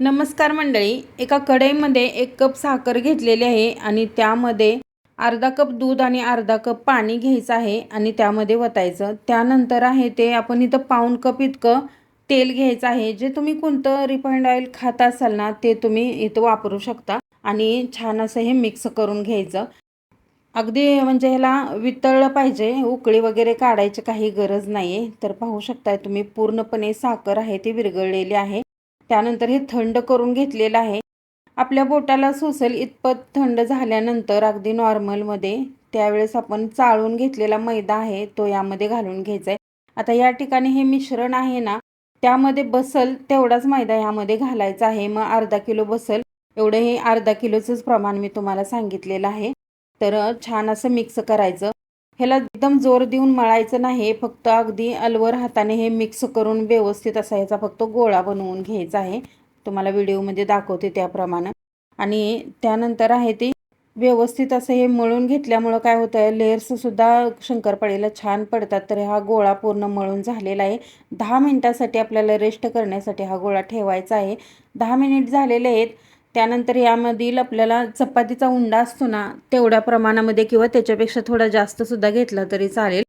नमस्कार मंडळी एका कढईमध्ये एक कप साखर घेतलेली आहे आणि त्यामध्ये अर्धा कप दूध आणि अर्धा कप पाणी घ्यायचं आहे आणि त्यामध्ये वतायचं. त्यानंतर आहे ते आपण इथं पाऊण कप इतकं तेल घ्यायचं आहे. जे तुम्ही कोणतं रिफाईंड ऑइल खात असाल ना ते तुम्ही इथं वापरू शकता आणि छान असं हे मिक्स करून घ्यायचं. अगदी म्हणजे ह्याला वितळलं पाहिजे उकळी वगैरे काढायची काही गरज नाही आहे तर पाहू शकताय तुम्ही पूर्णपणे साखर आहे ती विरघळलेली आहे. त्यानंतर हे थंड करून घेतलेलं आहे. आपल्या बोटाला सोसल इतपत थंड झाल्यानंतर अगदी नॉर्मलमध्ये त्यावेळेस आपण चाळून घेतलेला मैदा आहे तो यामध्ये घालून घ्यायचा आहे. आता या ठिकाणी हे मिश्रण आहे ना त्यामध्ये बसल तेवढाच मैदा यामध्ये घालायचा आहे. मग अर्धा किलो बसल एवढं हे अर्धा किलोचंच प्रमाण मी तुम्हाला सांगितलेलं आहे. तर छान असं मिक्स करायचं. ह्याला एकदम जोर देऊन मळायचं नाही फक्त अगदी अलवर हाताने हे मिक्स करून व्यवस्थित असा ह्याचा फक्त गोळा बनवून घ्यायचा आहे. तुम्हाला व्हिडिओमध्ये दाखवते त्याप्रमाणे. आणि त्यानंतर आहे ते व्यवस्थित असं हे मळून घेतल्यामुळं काय होतं आहे लेअर्ससुद्धा शंकरपाळीला छान पडतात. तर हा गोळा पूर्ण मळून झालेला आहे. दहा मिनटासाठी आपल्याला रेस्ट करण्यासाठी हा गोळा ठेवायचा आहे. दहा मिनिट झालेले आहेत. त्यानंतर यामधील आपल्याला चपातीचा उंडा असतो ना तेवढ्या प्रमाणामध्ये किंवा त्याच्यापेक्षा थोडा जास्तसुद्धा घेतला तरी चालेल.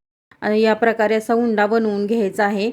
या प्रकारे असा उंडा बनवून घ्यायचा आहे.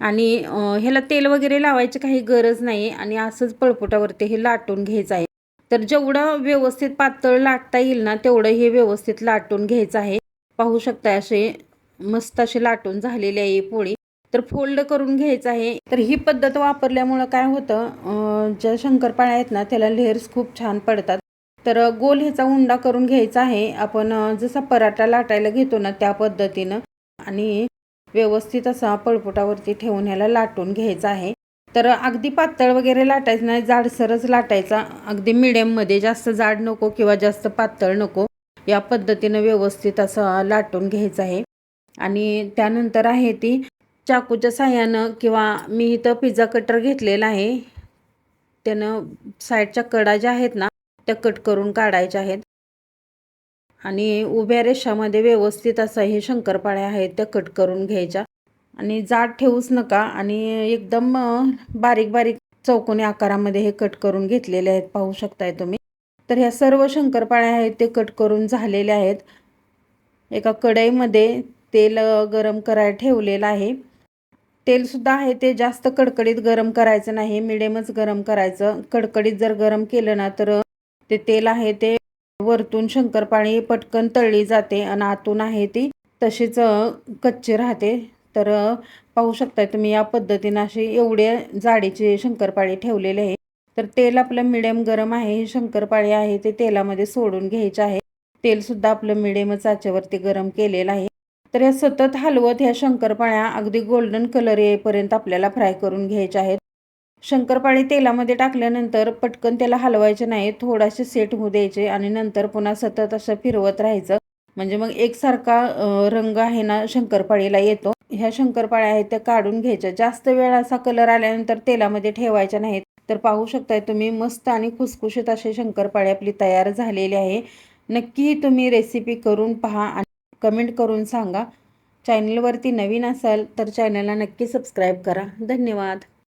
आणि ह्याला तेल वगैरे लावायची काही गरज नाही आणि असंच पळपुटावरती हे लाटून घ्यायचं आहे. तर जेवढं व्यवस्थित पातळ लाटता येईल ना तेवढं हे व्यवस्थित लाटून घ्यायचं आहे. पाहू शकता असे मस्त असे लाटून झालेले आहे पोळी. तर फोल्ड करून घ्यायचं आहे. तर ही पद्धत वापरल्यामुळं काय होतं ज्या शंकरपाळ्या आहेत ना त्याला लेअर्स खूप छान पडतात. तर गोल ह्याचा उंडा करून घ्यायचा आहे. आपण जसा पराठा लाटायला घेतो ना त्या पद्धतीनं. आणि व्यवस्थित असा पळपुटावरती ठेवून ह्याला लाटून घ्यायचा आहे. तर अगदी पातळ वगैरे लाटायचं नाही जाडसरच लाटायचा. अगदी मिडियममध्ये जास्त जाड नको किंवा जास्त पातळ नको. या पद्धतीनं व्यवस्थित असं लाटून घ्यायचं आहे. आणि त्यानंतर आहे ती चाकूच्या साह्यानं किंवा मी इथं पिझ्झा कटर घेतलेला आहे. त्यानं साईडच्या कडा ज्या आहेत ना त्या कट करून काढायच्या आहेत. आणि उभ्या रेषामध्ये व्यवस्थित असं हे शंकरपाळ्या आहेत त्या कट करून घ्यायच्या. आणि जाड ठेवूच नका आणि एकदम बारीक बारीक चौकोनी आकारामध्ये हे कट करून घेतलेले आहेत. पाहू शकताय तुम्ही. तर ह्या सर्व शंकरपाळ्या आहेत ते कट करून झालेले आहेत. एका कढईमध्ये तेल गरम करायला ठेवलेलं आहे. तेलसुद्धा आहे ते जास्त कडकडीत गरम करायचं नाही मिडियमच गरम करायचं. कडकडीत जर गरम केलं ना तर ते तेल आहे ते वरतून शंकरपाळी पटकन तळली जाते आणि आतून आहे ती तशीच कच्ची राहते. तर पाहू शकताय तुम्ही या पद्धतीनं अशी एवढ्या जाडीचे शंकरपाळी ठेवलेले आहे. तर तेल आपलं मिडियम गरम आहे हे शंकरपाळी आहे ते तेलामध्ये सोडून घ्यायचे आहे. तेलसुद्धा आपलं मिडियमच आचेवरती गरम केलेलं आहे. तर या सतत हलवत ह्या शंकरपाळ्या अगदी गोल्डन कलर येईपर्यंत आपल्याला फ्राय करून घ्यायच्या आहेत. शंकरपाळी तेलामध्ये टाकल्यानंतर पटकन त्याला हलवायचे नाही थोडासे सेट होऊ द्यायचे आणि नंतर पुन्हा सतत असं फिरवत राहायचं. म्हणजे मग एकसारखा रंग आहे ना शंकरपाळीला येतो. ह्या शंकरपाळ्या आहेत त्या काढून घ्यायच्या. जास्त वेळ असा कलर आल्यानंतर तेलामध्ये ठेवायच्या नाहीत. तर पाहू शकताय तुम्ही मस्त आणि खुसखुशीत असे शंकरपाळी आपली तयार झालेली आहे. नक्की तुम्ही रेसिपी करून पहा कमेंट करून सांगा. चॅनलवरती नवीन असाल तर चॅनलला नक्की सबस्क्राईब करा. धन्यवाद.